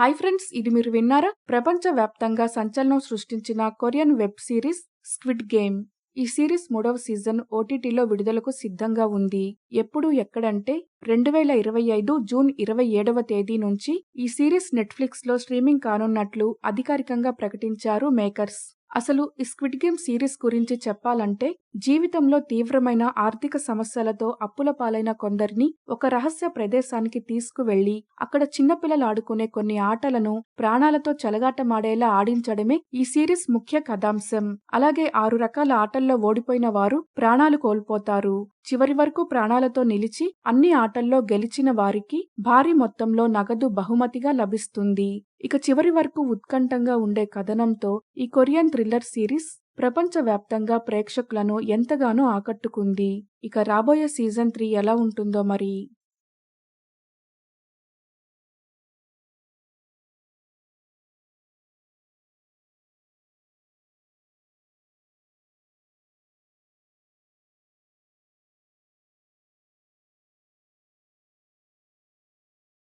Hi friends ఇది మీరు విన్నారా? ప్రపంచ వ్యాప్తంగా సంచలనం సృష్టించిన Korean web series Squid Game. ఈ సిరీస్ మూడవ సీజన్ ఓటీటీలో విడుదలకు సిద్ధంగా ఉంది. ఎప్పుడు ఎక్కడంటే రెండు వేల ఇరవై ఐదు జూన్ ఇరవై ఏడవ తేదీ నుంచి ఈ సిరీస్ నెట్ఫ్లిక్స్లో స్ట్రీమింగ్ కానున్నట్లు అధికారికంగా ప్రకటించారు మేకర్స్. అసలు ఈ స్క్విడ్ గేమ్ సిరీస్ గురించి చెప్పాలంటే జీవితంలో తీవ్రమైన ఆర్థిక సమస్యలతో అప్పుల పాలైన కొందరిని ఒక రహస్య ప్రదేశానికి తీసుకువెళ్ళి అక్కడ చిన్నపిల్లలు ఆడుకునే కొన్ని ఆటలను ప్రాణాలతో చెలగాటమాడేలా ఆడించడమే ఈ సిరీస్ ముఖ్య కథాంశం. అలాగే ఆరు రకాల ఆటల్లో ఓడిపోయిన వారు ప్రాణాలు కోల్పోతారు. చివరి వరకు ప్రాణాలతో నిలిచి అన్ని ఆటల్లో గెలిచిన వారికి భారీ మొత్తంలో నగదు బహుమతిగా లభిస్తుంది. ఇక చివరి వరకు ఉత్కంఠంగా ఉండే కథనంతో ఈ కొరియన్ థ్రిల్లర్ సిరీస్ ప్రపంచవ్యాప్తంగా ప్రేక్షకులను ఎంతగానో ఆకట్టుకుంది. ఇక రాబోయే సీజన్ త్రీ ఎలా ఉంటుందో మరి.